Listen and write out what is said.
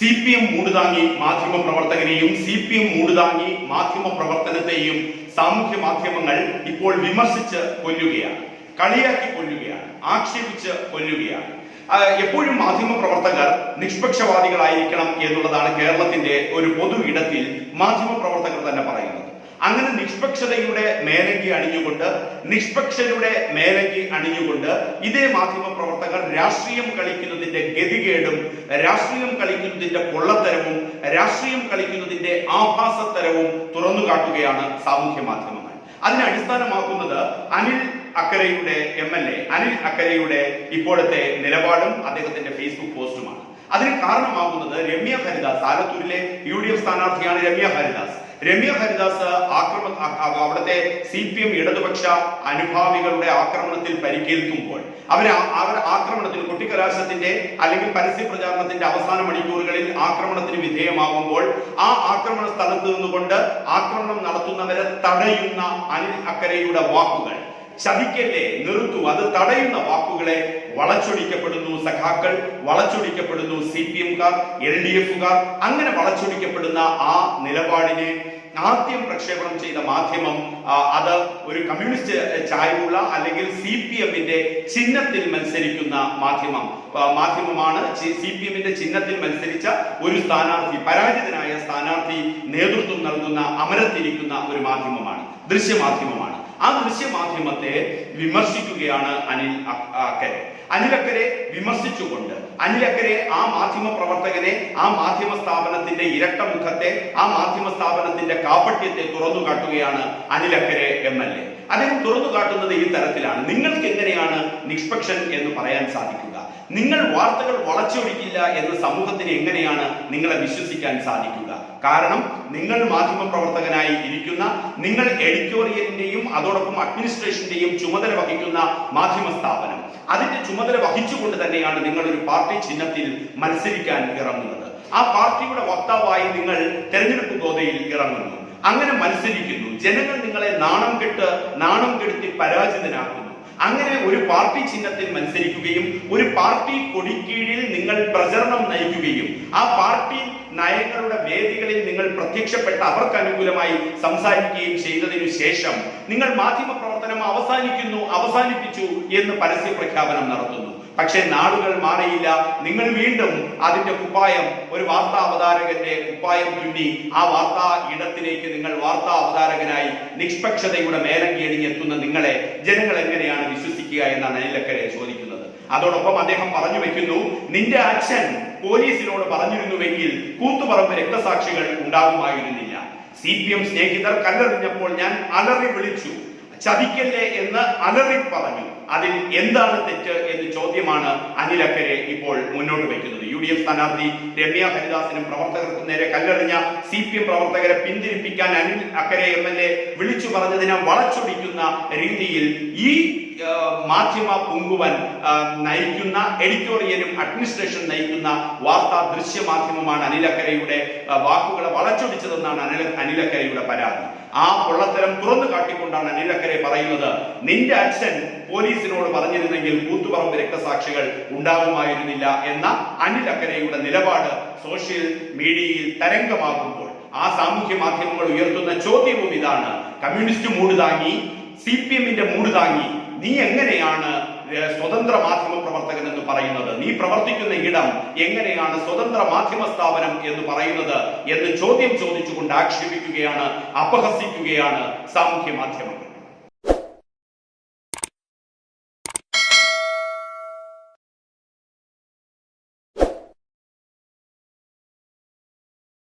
C P M മൂടുതാങ്ങി മാധ്യമ പ്രവർത്തകനെയും സി പി എം മൂടുതാങ്ങി മാധ്യമ പ്രവർത്തനത്തെയും സാമൂഹ്യ മാധ്യമങ്ങൾ ഇപ്പോൾ വിമർശിച്ച് കൊല്ലുകയാണ് കളിയാക്കി കൊല്ലുകയാണ് ആക്ഷേപിച്ച് കൊല്ലുകയാണ്. എപ്പോഴും മാധ്യമ പ്രവർത്തകർ നിഷ്പക്ഷവാദികളായിരിക്കണം എന്നുള്ളതാണ് കേരളത്തിന്റെ ഒരു പൊതു ഇടത്തിൽ മാധ്യമ പ്രവർത്തകർ തന്നെ പറയുന്നത്. അങ്ങനെ നിഷ്പക്ഷതയുടെ മേലങ്കി അണിഞ്ഞുകൊണ്ട് നിഷ്പക്ഷരുടെ മേലങ്കി അണിഞ്ഞുകൊണ്ട് ഇതേ മാധ്യമ പ്രവർത്തകർ രാഷ്ട്രീയം കളിക്കുന്നതിന്റെ ഗതികേടും രാഷ്ട്രീയം കളിക്കുന്നതിന്റെ പൊള്ളത്തരവും രാഷ്ട്രീയം കളിക്കുന്നതിന്റെ ആഭാസത്തരവും തുറന്നു കാട്ടുകയാണ് സാമൂഹ്യ മാധ്യമങ്ങൾ. അതിനെ അടിസ്ഥാനമാക്കുന്നത് അനിൽ അക്കരയുടെ എം എൽ എ അനിൽ അക്കരയുടെ ഇപ്പോഴത്തെ നിലപാടും അദ്ദേഹത്തിന്റെ ഫേസ്ബുക്ക് പോസ്റ്റുമാണ്. അതിന് കാരണമാകുന്നത് രമ്യ ഹരിദാസ് ആലത്തൂരിലെ യു ഡി എഫ് സ്ഥാനാർത്ഥിയാണ് രമ്യ ഹരിദാസ്. രമ്യ ഹരിദാസ് ആക്രമ അവിടുത്തെ സി പി എം ഇടതുപക്ഷ അനുഭാവികളുടെ ആക്രമണത്തിൽ പരിക്കേൽക്കുമ്പോൾ അവർ അവർ ആക്രമണത്തിൽ കുട്ടിക്കലാശത്തിന്റെ അല്ലെങ്കിൽ പരസ്യ പ്രചാരണത്തിന്റെ അവസാന മണിക്കൂറുകളിൽ ആക്രമണത്തിന് വിധേയമാകുമ്പോൾ ആ ആക്രമണ സ്ഥലത്ത് നിന്നുകൊണ്ട് ആക്രമണം നടത്തുന്നവരെ തടയുന്ന അനിൽ അക്കരയുടെ വാക്കുകൾ. ചതിക്കല്ലേ നിർത്തു. അത് തടയുന്ന വാക്കുകളെ വളച്ചൊടിക്കപ്പെടുന്നു. സഖാക്കൾ വളച്ചൊടിക്കപ്പെടുന്നു. സി പി എംകാർ എൽ ഡി എഫുകാർ അങ്ങനെ വളച്ചൊടിക്കപ്പെടുന്ന ആ നിലപാടിനെ ആദ്യം പ്രക്ഷേപണം ചെയ്ത മാധ്യമം അത് ഒരു കമ്മ്യൂണിസ്റ്റ് ചായവുള്ള അല്ലെങ്കിൽ സി പി എമ്മിന്റെ ചിഹ്നത്തിൽ മത്സരിക്കുന്ന മാധ്യമം. മാധ്യമമാണ് സി പി എമ്മിന്റെ ചിഹ്നത്തിൽ മത്സരിച്ച ഒരു സ്ഥാനാർത്ഥി പരാജിതനായ സ്ഥാനാർത്ഥി നേതൃത്വം നൽകുന്ന അമരത്തിരിക്കുന്ന ഒരു മാധ്യമമാണ് ദൃശ്യമാധ്യമമാണ്. ആ ദൃശ്യമാധ്യമത്തെ വിമർശിക്കുകയാണ് അനിൽ അക്കരെ. അനിലക്കരെ വിമർശിച്ചുകൊണ്ട് അനിലക്കരെ ആ മാധ്യമ പ്രവർത്തകനെ ആ മാധ്യമ സ്ഥാപനത്തിന്റെ ഇരട്ട മുഖത്തെ ആ മാധ്യമ സ്ഥാപനത്തിന്റെ കാപട്യത്തെ തുറന്നു കാട്ടുകയാണ് അനിലക്കരെ എം എൽ എ. അദ്ദേഹം തുറന്നു കാട്ടുന്നത് ഈ തരത്തിലാണ്. നിങ്ങൾക്ക് എങ്ങനെയാണ് നിഷ്പക്ഷൻ എന്ന് പറയാൻ സാധിക്കുക? നിങ്ങൾ വാർത്തകൾ വളച്ചൊടിക്കില്ല എന്ന് സമൂഹത്തിന് എങ്ങനെയാണ് നിങ്ങളെ വിശ്വസിക്കാൻ സാധിക്കുക? കാരണം നിങ്ങൾ മാധ്യമ പ്രവർത്തകനായി ഇരിക്കുന്ന നിങ്ങൾ എഡിറ്റോറിയലിന്റെയും അതോടൊപ്പം അഡ്മിനിസ്ട്രേഷന്റെയും ചുമതല വഹിക്കുന്ന മാധ്യമ സ്ഥാപനം. അതിന്റെ ചുമതല വഹിച്ചുകൊണ്ട് തന്നെയാണ് നിങ്ങൾ ഒരു പാർട്ടി ചിഹ്നത്തിൽ മത്സരിക്കാൻ ഇറങ്ങുന്നത്. ആ പാർട്ടിയുടെ വക്താവായി നിങ്ങൾ തെരഞ്ഞെടുപ്പ് ഗോതയിൽ ഇറങ്ങുന്നു. അങ്ങനെ മത്സരിക്കുന്നു. ജനങ്ങൾ നിങ്ങളെ നാണം കെട്ട് നാണം കെടുത്തി പരാജിതനാക്കുന്നു. അങ്ങനെ ഒരു പാർട്ടി ചിഹ്നത്തിൽ മത്സരിക്കുകയും ഒരു പാർട്ടി കൊടിക്കീഴിൽ നിങ്ങൾ പ്രചരണം നയിക്കുകയും ആ പാർട്ടി നയങ്ങളുടെ നിങ്ങൾ പ്രത്യക്ഷപ്പെട്ട് അവർക്ക് അനുകൂലമായി സംസാരിക്കുകയും ചെയ്തതിനു ശേഷം നിങ്ങൾ മാധ്യമ പ്രവർത്തനം അവസാനിക്കുന്നു അവസാനിപ്പിച്ചു എന്ന് പരസ്യ പ്രഖ്യാപനം നടത്തുന്നു. പക്ഷെ നാടുകൾ മാറിയില്ല. നിങ്ങൾ വീണ്ടും അതിന്റെ കുപ്പായം ഒരു വാർത്താ അവതാരകന്റെ കുപ്പായം തുന്നി ആ വാർത്താ ഇടത്തിലേക്ക് നിങ്ങൾ വാർത്താ അവതാരകനായി നിഷ്പക്ഷതയുടെ മേലങ്കി അണിഞ്ഞെത്തുന്ന നിങ്ങളെ ജനങ്ങൾ എങ്ങനെയാണ് വിശ്വസിക്കുക എന്നാണ് അനിലക്കരെ ചോദിക്കുന്നത്. അതോടൊപ്പം അദ്ദേഹം പറഞ്ഞു വെക്കുന്നു നിന്റെ അച്ഛൻ പോലീസിനോട് പറഞ്ഞിരുന്നുവെങ്കിൽ കൂത്തുപറമ്പ് രക്തസാക്ഷികൾ ഉണ്ടാകുമായിരുന്നില്ല. സി പി എം സ്നേഹിതർ കല്ലെറിഞ്ഞപ്പോൾ ഞാൻ അലറി വിളിച്ചു. ചതിക്കല്ലേ എന്ന് അലറി പറഞ്ഞു. അതിൽ എന്താണ് തെറ്റ് എന്ന് ചോദ്യമാണ് അനിലക്കരെ ഇപ്പോൾ മുന്നോട്ട് വയ്ക്കുന്നത്. യു ഡി എഫ് സ്ഥാനാർത്ഥി രമ്യ ഹരിദാസിനും പ്രവർത്തകർക്കും നേരെ കല്ലെറിഞ്ഞ സി പി എം പ്രവർത്തകരെ പിന്തിരിപ്പിക്കാൻ അനിൽ അക്കരെ എം എൽ എ വിളിച്ചു പറഞ്ഞതിനെ വളച്ചൊടിക്കുന്ന രീതിയിൽ ഈ മാധ്യമ പൊങ്കുവൻ നയിക്കുന്ന എഡിറ്റോറിയലും അഡ്മിനിസ്ട്രേഷൻ നയിക്കുന്ന വാർത്താ ദൃശ്യ മാധ്യമമാണ് അനിലക്കരയുടെ വാക്കുകളെ വളച്ചൊടിച്ചതെന്നാണ് അനിൽ അനിലക്കരയുടെ പരാതി. ആ പൊള്ളത്തരം തുറന്നു കാട്ടിക്കൊണ്ടാണ് അനിലക്കരെ പറയുന്നത്. നിന്റെ അച്ഛൻ പോലീസിനോട് പറഞ്ഞിരുന്നെങ്കിൽ കൂത്തുപറമ്പ് രക്തസാക്ഷികൾ ഉണ്ടാകുമായിരുന്നില്ല എന്ന അനിലക്കരയുടെ നിലപാട് സോഷ്യൽ മീഡിയയിൽ തരംഗമാകുമ്പോൾ ആ സാമൂഹ്യ മാധ്യമങ്ങൾ ഉയർത്തുന്ന ചോദ്യവും ഇതാണ്. കമ്മ്യൂണിസ്റ്റ് മൂട് താങ്ങി സി പി എമ്മിന്റെ മൂട് താങ്ങി. നീ എങ്ങനെയാണ് സ്വതന്ത്ര മാധ്യമ പ്രവർത്തകൻ എന്ന് പറയുന്നത്. നീ പ്രവർത്തിക്കുന്ന ഇടം എങ്ങനെയാണ് സ്വതന്ത്ര മാധ്യമ സ്ഥാപനം എന്ന് പറയുന്നത് എന്ന് ചോദ്യം ചോദിച്ചുകൊണ്ട് ആക്ഷേപിക്കുകയാണ് അപഹസിക്കുകയാണ് സാമൂഹ്യ മാധ്യമങ്ങൾ.